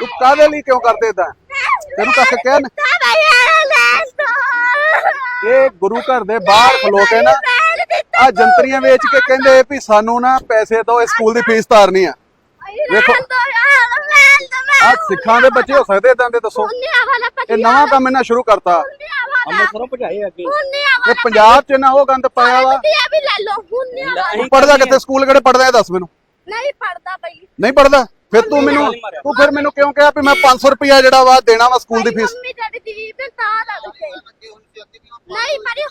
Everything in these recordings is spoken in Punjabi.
ਤੂੰ ਕਾਹਦੇ ਲਈ ਕਿਉਂ ਕਰਦੇ ਇਦਾਂ ਤੈਨੂੰ ਕੱਖ ਕਹਿਣ ਇਹ ਗੁਰੂ ਘਰ ਦੇ ਬਾਹਰ ਖਲੋ ਕੇ ਨਾ ਆ ਜੰਤਰੀਆਂ ਵੇਚ ਕੇ ਕਹਿੰਦੇ ਵੀ ਸਾਨੂੰ ਨਾ ਪੈਸੇ ਦਿਓ ਇਸ ਸਕੂਲ ਦੀ ਫੀਸ ਤਾਰਨੀ ਆ। ਵੇਖੋ। ਆ ਸਿੱਖਾਂ ਦੇ ਬੱਚੇ ਹੋ ਸਕਦੇ ਇਦਾਂ ਦੇ ਦੱਸੋ। ਇਹ ਨਵਾਂ ਕੰਮ ਇਹਨਾਂ ਸ਼ੁਰੂ ਕਰਤਾ। ਅੰਮ੍ਰਿਤਸਰੋਂ ਭਜਾਏ ਅੱਗੇ। ਇਹ ਪੰਜਾਬ 'ਚ ਨਾ ਉਹ ਗੰਦ ਪਾਇਆ ਵਾ। ਤੂੰ ਪੜਦਾ ਕਿੱਥੇ? ਸਕੂਲ ਕਿਹੜੇ ਪੜਦਾ ਇਹ ਦੱਸ ਮੈਨੂੰ। ਨਹੀਂ ਪੜਦਾ ਬਈ। ਨਹੀਂ ਪੜਦਾ ਫਿਰ ਤੂੰ ਮੈਨੂੰ ਤੂੰ ਫਿਰ ਮੈਨੂੰ ਕਿਉਂ ਕਿਹਾ ਵੀ ਮੈਂ 500 ਰੁਪਇਆ ਜਿਹੜਾ ਵਾ ਦੇਣਾ ਵਾ ਸਕੂਲ ਦੀ ਫੀਸ? ਮੰਮੀ ਡੈਡੀ ਦੀ ਤੇ ਤਾਂ ਲੱਗ ਗਈ ਨਹੀਂ ਮਰੀ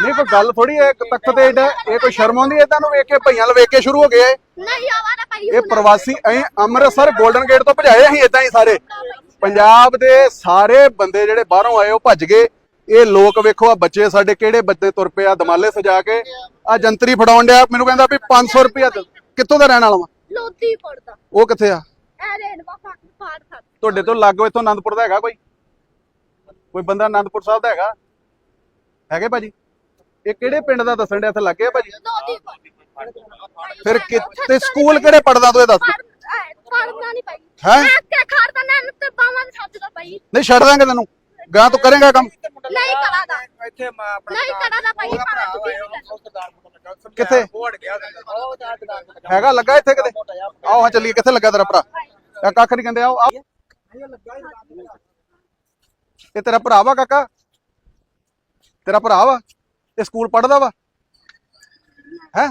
ਨਹੀਂ ਕੋਈ ਗੱਲ ਥੋੜੀ ਹੈ ਇੱਕ ਤਖਤ ਤੇ ਇਹ ਕੋਈ ਸ਼ਰਮ ਆਉਂਦੀ ਹੈ ਤੁਹਾਨੂੰ ਵੇਖ ਕੇ? ਭਈਆਂ ਵੇਖ ਕੇ ਸ਼ੁਰੂ ਹੋ ਗਏ ਇਹ। ਨਹੀਂ ਆਵਾਰਾ ਭਾਈ ਇਹ ਪ੍ਰਵਾਸੀ ਐ ਅੰਮ੍ਰਿਤਸਰ 골ਡਨ ਗੇਟ ਤੋਂ ਭਜਾਏ ਅਸੀਂ ਇਦਾਂ ਹੀ ਸਾਰੇ। ਪੰਜਾਬ ਦੇ ਸਾਰੇ ਬੰਦੇ ਜਿਹੜੇ ਬਾਹਰੋਂ ਆਏ ਉਹ ਭੱਜ ਗਏ। ਇਹ ਲੋਕ ਵੇਖੋ ਆ ਬੱਚੇ ਸਾਡੇ ਕਿਹੜੇ ਬੱਚੇ ਤੁਰ ਪਏ ਆ ਦਮਾਲੇ ਸਜਾ ਕੇ। ਆ ਜੰਤਰੀ ਫੜਾਉਣ ਡਿਆ। ਮੈਨੂੰ ਕਹਿੰਦਾ ਵੀ 500 ਰੁਪਇਆ। ਕਿੱਥੋਂ ਦਾ ਰਹਿਣ ਵਾਲਾ ਵਾ? ਲੋਤੀ ਪੜਦਾ ਉਹ ਕਿੱਥੇ ਆ? ਰੇਨ ਬਾਫਾ ਪਾੜ ਖਾ ਤੁਹਾਡੇ ਤੋਂ ਲਾਗੋ ਇੱਥੋਂ ਆਨੰਦਪੁਰ ਦਾ ਹੈਗਾ ਕੋਈ? ਕੋਈ ਬੰਦਾ ਆਨੰਦਪੁਰ ਸਾਹਿਬ ਦਾ ਹੈਗਾ? ਹੈਗੇ ਭਾਜੀ? ਇਹ ਕਿਹੜੇ ਪਿੰਡ ਦਾ ਦੱਸਣ ਡਿਆ ਇੱਥੇ ਲੱਗੇ ਭਾਜੀ? ਫਿਰ ਕਿਤੇ ਸਕੂਲ ਕਿਹੜੇ ਪੜਦਾ ਤੂੰ ਇਹ ਦੱਸ ਪੜਦਾ ਨਹੀਂ ਭਾਈ। ਹੈਂ? ਨਾ ਤੇ ਬਾਵਾਂ ਦੇ ਛੱਡ ਦਾ ਭਾਈ। ਨਹੀਂ ਛੱਡ ਦਾਂਗੇ ਤੈਨੂੰ। ਗਾਂ ਤੂੰ ਕਰੇਗਾ ਕੰਮ। ਨਹੀਂ ਕਰਾਦਾ। ਇੱਥੇ ਮੈਂ ਆਪਣਾ ਨਹੀਂ ਕਰਾਦਾ ਭਾਈ ਭਾਵੇਂ ਤੁਸੀਂ ਕਿੱਥੇ? ਕੋੜ ਗਿਆ ਹੈਗਾ ਲੱਗਾ ਇੱਥੇ ਕਿਤੇ? ਆਓ ਹਾਂ ਚੱਲੀਏ ਕਿੱਥੇ ਲੱਗਾ ਤੇਰਾ ਭਰਾ? ਇਹ ਕੱਖ ਨਹੀਂ ਕਹਿੰਦੇ ਆਓ ਆਓ। ਇਹ ਤੇਰਾ ਭਰਾ ਵਾ ਕਾਕਾ? ਤੇਰਾ ਭਰਾ ਵਾ? ਇਹ ਸਕੂਲ ਪੜਦਾ ਵਾ? ਹੈ?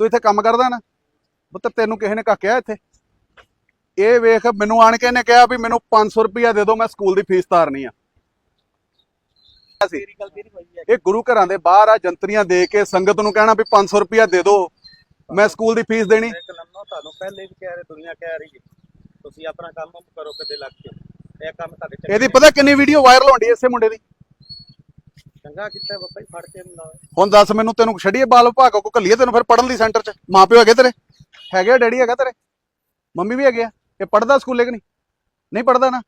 ਤੂੰ ਇੱਥੇ ਕੰਮ ਕਰਦਾ ਨਾ। ਪੁੱਤ ਤੈਨੂੰ ਕਿਸੇ ਨੇ ਕਾਕਿਆ ਇੱਥੇ? ਇਹ ਵੇਖ ਮੈਨੂੰ ਆਣ ਕੇ ਇਹਨੇ ਕਿਹਾ ਵੀ ਮੈਨੂੰ 500 ਰੁਪਇਆ ਦੇ ਦਿਓ ਮੈਂ ਸਕੂਲ ਦੀ ਫੀਸ ਤਾਰਨੀ ਆ। ਤੇਰੀ ਹੈ। ਇਹ ਗੁਰੂ ਘਰਾਂ ਦੇ ਬਾਹਰ ਆ ਜੰਤਰੀਆਂ ਦੇ ਕੇ ਸੰਗਤ ਨੂੰ ਕਹਿਣਾ ਵੀ 500 ਰੁਪਇਆ ਦੇ ਦਿਓ ਮੈਂ ਸਕੂਲ ਦੀ ਫੀਸ ਦੇਣੀ। ਇੱਕ ਲੰਮਾ ਤੁਹਾਨੂੰ ਪਹਿਲੇ ਵੀ ਕਹਿ ਰਹੇ ਦੁਨੀਆ ਕਹਿ ਰਹੀ ਹੈ। ਤੁਸੀਂ ਆਪਣਾ ਕੰਮ ਕਰੋ ਕਿਤੇ ਲੱਗ ਕੇ ਇਹ ਕੰਮ ਤੁਹਾਡੇ ਚ ਇਹਦੀ ਪਤਾ ਕਿੰਨੀ ਵੀਡੀਓ ਵਾਇਰਲ ਹੋਣੀ ਇਸੇ ਮੁੰਡੇ ਦੀ? ਚੰਗਾ ਕੀਤਾ ਬੱਬਾ ਜੀ ਫੜ ਕੇ ਨਾ ਹੁਣ ਦੱਸ ਮੈਨੂੰ ਤੈਨੂੰ ਛੱਡੀਏ ਬਾਲ ਵਿਭਾਗ ਕੋ ਕੱਲੀਏ ਤੈਨੂੰ ਫਿਰ ਪੜਨ ਦੀ ਸੈਂਟਰ 'ਚ? ਮਾਂ ਪਿਓ ਹੈਗੇ ਤੇਰੇ? ਹੈਗੇ ਆ ਡੈਡੀ ਹੈਗਾ ਤੇਰੇ? ਮੰਮੀ ਵੀ ਹੈਗੇ ਆ। ਇਹ ਪੜਦਾ ਸਕੂਲੇ ਕਿ ਨਹੀਂ? ਨਹੀਂ ਪੜਦਾ ਨਾ।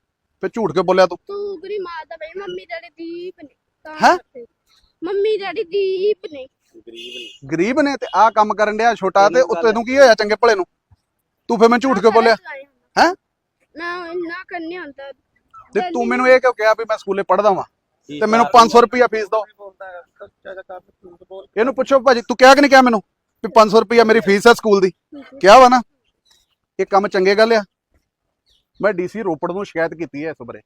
ਫਿਰ ਝੂਠ ਕੇ ਬੋਲਿਆ ਤੂੰ? ਤੂੰ ਬਰੀ ਮਾਰਦਾ ਬਈ ਮੰਮੀ ਡੈਡੀ ਦੀਪ ਨੇ। ਤਾਂ ਹੈਂ? ਮੰਮੀ ਡੈਡੀ ਦੀਪ ਨੇ ਗਰੀਬ ਨੇ। ਗਰੀਬ ਨੇ ਤੇ ਆਹ ਕੰਮ ਕਰਨ ਡਿਆ ਛੋਟਾ ਤੇ ਉਹ ਤੈਨੂੰ ਕੀ ਹੋਇਆ ਚੰਗੇ ਭਲੇ ਨੂੰ? ਤੂੰ ਫਿਰ ਮੈਂ ਝੂਠ ਕੇ ਬੋਲਿਆ? ਹੈਂ? ਨਾ ਨਾ ਕਰਨੇ ਹੁੰਦਾ। ਤੇ ਤੂੰ ਮੈਨੂੰ ਇਹ ਕਿਉਂ ਕਿਹਾ ਵੀ ਮੈਂ ਸਕੂਲੇ ਪੜਦਾ ਵਾਂ? ਤੇ ਮੈਨੂੰ 500 ਰੁਪਇਆ ਫੀਸ ਬੋਲ ਇਹਨੂੰ ਪੁੱਛੋ ਭਾਜੀ ਤੂੰ ਕਿਹਾ ਕਿ ਨਹੀਂ ਕਿਹਾ ਮੈਨੂੰ ਵੀ 500 ਰੁਪਇਆ ਮੇਰੀ ਫੀਸ ਹੈ ਸਕੂਲ ਦੀ? ਕਿਹਾ ਵਾ ਨਾ। ਇਹ ਕੰਮ ਚੰਗੇ ਗੱਲ ਆ। ਮੈਂ ਡੀਸੀ ਰੋਪੜ ਨੂੰ ਸ਼ਿਕਾਇਤ ਕੀਤੀ ਹੈ ਇਸ ਬਾਰੇ।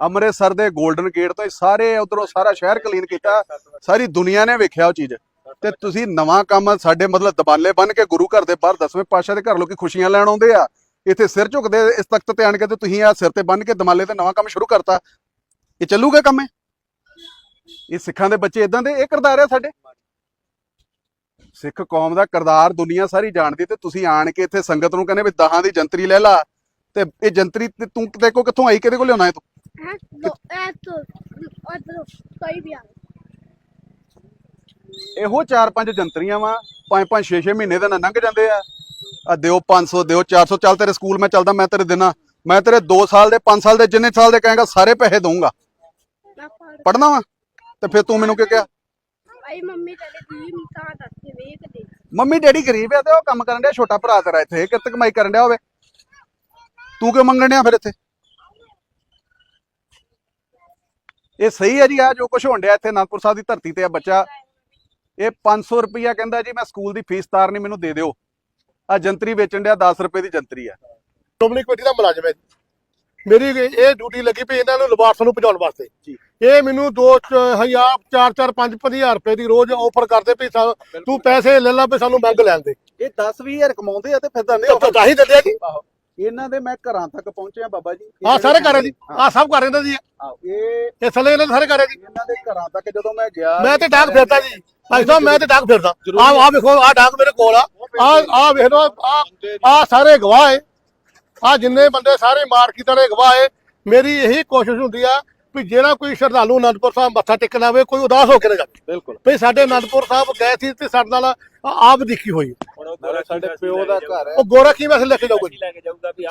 ਅੰਮ੍ਰਿਤਸਰ ਦੇ 골ਡਨ ਗੇਟ ਤੋਂ ਸਾਰੇ ਉਧਰੋਂ ਸਾਰਾ ਸ਼ਹਿਰ ਕਲੀਨ ਕੀਤਾ। ਸਾਰੀ ਦੁਨੀਆ ਨੇ ਵੇਖਿਆ ਉਹ ਚੀਜ਼। ਤੇ ਤੁਸੀਂ ਨਵਾਂ ਕੰਮ ਸਾਡੇ ਮਤਲਬ ਦਬਾਲੇ ਬਨ ਕੇ ਗੁਰੂ ਘਰ ਦੇ ਬਾਹਰ ਦਸਵੇਂ ਪਾਤਸ਼ਾਹ ਦੇ ਘਰ ਲੋਕੀ ਖੁਸ਼ੀਆਂ ਲੈਣ ਆਉਂਦੇ ਆ। ਇੱਥੇ ਸਿਰ ਝੁਕਦੇ ਇਸ ਤਖਤ ਤੇ ਆਣ ਕੇ ਤੇ ਤੁਸੀਂ ਆ ਸਿਰ ਤੇ ਬੰਨ ਕੇ ਦਮਾਲੇ ਤੇ ਨਵਾਂ ਕੰਮ ਸ਼ੁਰੂ ਕਰਤਾ। ਇਹ ਚੱਲੂਗਾ ਕੰਮ ਇਹ? ਸਿੱਖਾਂ ਦੇ ਬੱਚੇ ਇਦਾਂ ਦੇ? ਇਹ ਕਿਰਦਾਰ ਆ ਸਾਡੇ? ਸਿੱਖ ਕੌਮ ਦਾ ਕਿਰਦਾਰ ਦੁਨੀਆ ਸਾਰੀ ਜਾਣਦੀ ਤੇ ਤੁਸੀਂ ਆਣ ਕੇ ਇੱਥੇ ਸੰਗਤ ਨੂੰ ਕਹਿੰਦੇ ਵੀ ਦਹਾਂ ਦੀ ਜੰਤਰੀ ਲੈ ਲਾ। ਤੇ ਇਹ ਜੰਤਰੀ ਤੂੰ ਤੇ ਕੋ ਕਿੱਥੋਂ ਆਈ, ਕਿਹਦੇ ਕੋਲ ਲਿਆਉਣਾ ਹੈ ਤੂੰ? ਹੈ ਲੋ ਐ ਤੋ ਅਦਰ ਵੀ ਆ ਇਹੋ ਚਾਰ ਪੰਜ ਜੰਤਰੀਆਂ ਵਾ, ਪੰਜ ਪੰਜ 6 6 ਮਹੀਨੇ ਦੇ ਨਾਲ ਲੰਘ ਜਾਂਦੇ ਆ। ਆ ਦਿਓ 500 ਦਿਓ 400 ਚੱਲ ਤੇਰੇ ਸਕੂਲ ਮੈਂ ਚੱਲਦਾ, ਮੈਂ ਤੇਰੇ ਦੇਣਾ ਮੈਂ ਤੇਰੇ 2 ਸਾਲ ਦੇ 5 ਸਾਲ ਦੇ, ਜਿੰਨੇ ਸਾਲ ਦੇ ਕਹੇਗਾ, ਸਾਰੇ ਪੈਸੇ ਦਊਂਗਾ। ਪੜਨਾ ਵਾ? ਤੇ ਫਿਰ ਤੂੰ ਮੈਨੂੰ ਕੀ ਕਿਹਾ? ਆਈ ਮੰਮੀ ਡੈਡੀ ਦੀਪ ਤਾਂ ਕਰਕੇ ਵੇਖ ਦੇ ਮੰਮੀ ਡੈਡੀ ਗਰੀਬ ਆ ਤੇ ਉਹ ਕੰਮ ਕਰਨ ਡਿਆ, ਛੋਟਾ ਭਰਾ ਤੇਰਾ ਇੱਥੇ ਕਿੱਤ ਕਮਾਈ ਕਰਨ ਡਿਆ ਹੋਵੇ? ਤੂੰ ਕਿਉਂ ਮੰਗਣ ਡਿਆ ਫਿਰ ਇੱਥੇ? ਇਹ ਸਹੀ ਹੈ ਜੀ ਆ ਜੋ ਕੁਝ ਹੋਣ ਡਿਆ ਇੱਥੇ ਅਨੰਦਪੁਰ ਸਾਹਿਬ ਦੀ ਧਰਤੀ ਤੇ ਆ ਬੱਚਾ। ਇਹ 500 ਰੁਪਈਆ ਕਹਿੰਦਾ ਜੀ ਮੈਂ ਸਕੂਲ ਦੀ ਫੀਸ ਤਾਰਨੀ ਮੈਨੂੰ ਦੇ ਦਿਓ। ਆ ਜੰਤਰੀ ਵੇਚਣ ਡਿਆ 10 ਰੁਪਏ ਦੀ ਜੰਤਰੀ ਆ। ਸ਼੍ਰੋਮਣੀ ਕਮੇਟੀ ਦਾ ਮੁਲਾਜ਼ਮ ਹੈ। ਮੇਰੀ ਇਹ ਡਿਊਟੀ ਲੱਗੀ ਪਈ ਇਹਨਾਂ ਨੂੰ ਲਬਾਰਸਾਂ ਨੂੰ ਪਹੁੰਚਾਉਣ ਵਾਸਤੇ। ਇਹ ਮੈਨੂੰ 2000 4 4 5 5000 ਰੁਪਏ ਦੀ ਰੋਜ਼ ਆਫਰ ਕਰਦੇ ਪਈ ਤੂੰ ਪੈਸੇ ਲੈ ਲਾ ਸਾਨੂੰ ਮੰਗ ਲੈਣ ਦੇ। ਇਹ 10 20000 ਕਮਾਉਂਦੇ ਆ ਤੇ ਫਿਰ ਤਾਂ ਤਾਂ ਤਾਂ ਹੀ ਦਿੰਦੇ ਆ ਜੀ। ਇਹਨਾਂ ਦੇ ਮੈਂ ਘਰਾਂ ਤੱਕ ਪਹੁੰਚਿਆ ਬਾਬਾ ਜੀ। ਆ ਸਾਰੇ ਘਰ ਜੀ। ਆ ਸਭ ਘਰ ਇਹਨਾਂ ਦੀ ਆਹ, ਇਹ ਇਹ ਥੱਲੇ ਇਹਨਾਂ ਦੇ ਸਾਰੇ ਘਰ ਜੀ। ਇਹਨਾਂ ਦੇ ਘਰਾਂ ਤੱਕ ਜਦੋਂ ਮੈਂ ਗਿਆ ਮੈਂ ਤੇ ਡਾਕ ਫਿਰਦਾ ਜੀ। ਭਾਈ ਸਾਹਿਬ ਮੈਂ ਤੇ ਡਾਕ ਫਿਰਦਾ। ਆ ਆ ਵੇਖੋ ਆ ਡਾਕ ਮੇਰੇ ਕੋਲ ਆ। ਆ ਆ ਵੇਖ ਲਓ ਆ ਆ ਸਾਰੇ ਗਵਾਹ ਹੈ ਆ ਜਿੰਨੇ ਬੰਦੇ ਸਾਰੇ ਮਾਰਕੀਟ ਵਾਲੇ ਗਵਾਹ ਹੈ ਮੇਰੀ ਇਹੀ ਕੋਸ਼ਿਸ਼ ਹੁੰਦੀ ਆ ਵੀ ਜਿਹੜਾ ਕੋਈ ਸ਼ਰਧਾਲੂ ਅਨੰਦਪੁਰ ਸਾਹਿਬ ਮੱਥਾ ਟੇਕਣ ਆਵੇ ਕੋਈ ਉਦਾਸ ਹੋ ਕੇ ਨਾ ਜਾਵੇ। ਬਿਲਕੁਲ। ਵੀ ਸਾਡੇ ਅਨੰਦਪੁਰ ਸਾਹਿਬ ਗਏ ਸੀ ਤੇ ਸਾਡੇ ਨਾਲ ਆਪ ਦੇਖੀ ਹੋਈ। ਉਹ ਨਾਲੇ ਸਾਡੇ ਪਿਓ ਦਾ ਘਰ ਹੈ। ਉਹ ਗੋਰਾ ਕੀ ਵੈਸੇ ਲੈ ਕੇ ਜਾਊਗਾ ਜੀ?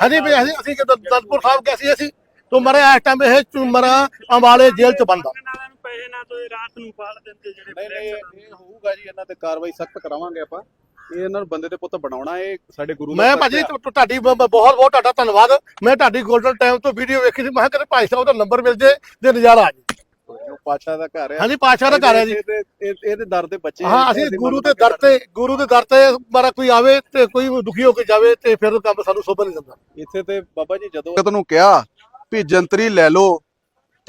ਹਾਂਜੀ ਵੀ ਅਸੀਂ ਅਸੀਂ ਜਦੋਂ ਅਨੰਦਪੁਰ ਸਾਹਿਬ ਗਏ ਸੀ ਅਸੀਂ ਤੂੰ ਮਰੇ ਇਸ ਟਾਈਮ ਇਹ ਚੁਮਰਾ ਅੰਬਾਲੇ ਜੇਲ੍ਹ ਚ ਬੰਦਾ ਪੈਸੇ ਨਾ ਤੋਂ ਰਾਤ ਨੂੰ ਪਾਲ ਦਿੰਦੇ ਜਿਹੜੇ ਨਹੀਂ ਨਹੀਂ ਇਹ ਹੋਊਗਾ ਜੀ ਇਹਨਾਂ ਤੇ ਕਾਰਵਾਈ ਸਖਤ ਕਰਾਵਾਂਗੇ ਆਪਾਂ। ਇਹ ਇਹਨਾਂ ਨੂੰ ਬੰਦੇ ਦੇ ਪੁੱਤ ਬਣਾਉਣਾ ਇਹ ਸਾਡੇ ਗੁਰੂ ਦਾ ਮੈਂ ਫਰਜ਼ ਭਾਜੀ ਆ। ਤੁ- ਤੁ- ਤੁਹਾਡੀ ਬ- ਬ- ਬਹੁਤ ਬਹੁਤ ਤੁਹਾਡਾ ਧੰਨਵਾਦ। ਮੈਂ ਤੁਹਾਡੀ ਗੋਲਡਨ ਟਾਈਮ ਤੋਂ ਵੀਡੀਓ ਵੇਖੀ ਸੀ ਮੈਂ ਕਿਹਾ ਕਿਤੇ ਭਾਈ ਸਾਹਿਬ ਦਾ ਨੰਬਰ ਮਿਲ ਜੇ ਤੇ ਨਜ਼ਾਰਾ ਆ ਜੇ। ਉਹ ਪਾਤਸ਼ਾਹ ਦਾ ਘਰ ਹੈ ਹਾਂਜੀ ਪਾਤਸ਼ਾਹ ਦਾ ਘਰ ਹੈ ਜੀ। ਇਹਦੇ ਇਹ- ਇਹਦੇ ਦਰ ਦੇ ਬੱਚੇ ਹਾਂ ਆ, ਅਸੀਂ ਇਹਦੀ ਗੁਰੂ ਮੰਨਤ ਦੇ ਦਰ ਤੇ ਗੁਰੂ ਦੇ ਦਰ ਤੇ ਮਾਰਾ ਕੋਈ ਆਵੇ ਤੇ ਕੋਈ ਦੁਖੀ ਹੋ ਕੇ ਜਾਵੇ ਤੇ ਫਿਰ ਕੰਮ ਸਾਨੂੰ ਸੋਭਾ ਨਹੀਂ ਦਿੰਦਾ। ਇੱਥੇ ਤੇ ਬਾਬਾ ਜੀ ਜਦੋਂ ਕਿਹਾ ਵੀ ਜੰਤਰੀ ਲੈ ਲਓ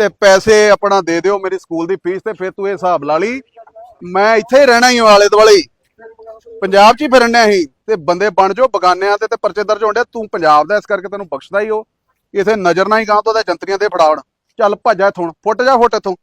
ਤੇ ਪੈਸੇ ਆਪਣਾ ਦੇ ਦਿਓ ਮੇਰੀ ਸਕੂਲ ਦੀ ਫੀਸ ਤੇ ਫਿਰ ਤੂੰ ਇਹ ਹਿਸਾਬ ਲਾ ਲਈ। ਮੈਂ ਇੱਥੇ ਹੀ ਰਹਿਣਾ ਹੀ ਆਲੇ ਦੁਆਲੇ ਪੰਜਾਬ 'ਚ ਹੀ ਫਿਰਨਿਆ ਸੀ ਤੇ ਬੰਦੇ ਬਣ ਜਾਓ ਬਗਾਨਿਆਂ ਤੇ ਤੇ ਪਰਚੇ ਦਰਜ ਹੋਣ ਡਿਆ। ਤੂੰ ਪੰਜਾਬ ਦਾ ਇਸ ਕਰਕੇ ਤੈਨੂੰ ਬਖਸ਼ਦਾ ਹੀ ਹੋ ਇਥੇ ਨਜ਼ਰ ਨਾ ਹੀ ਗਾਂ ਤੋਂ ਉਹਦੇ ਜੰਤਰੀਆਂ ਤੇ ਫੜਾਉਣ ਚੱਲ ਭੱਜਾ ਇਥੋਂ। ਫੁੱਟ ਜਾ ਫੁੱਟ ਇਥੋਂ।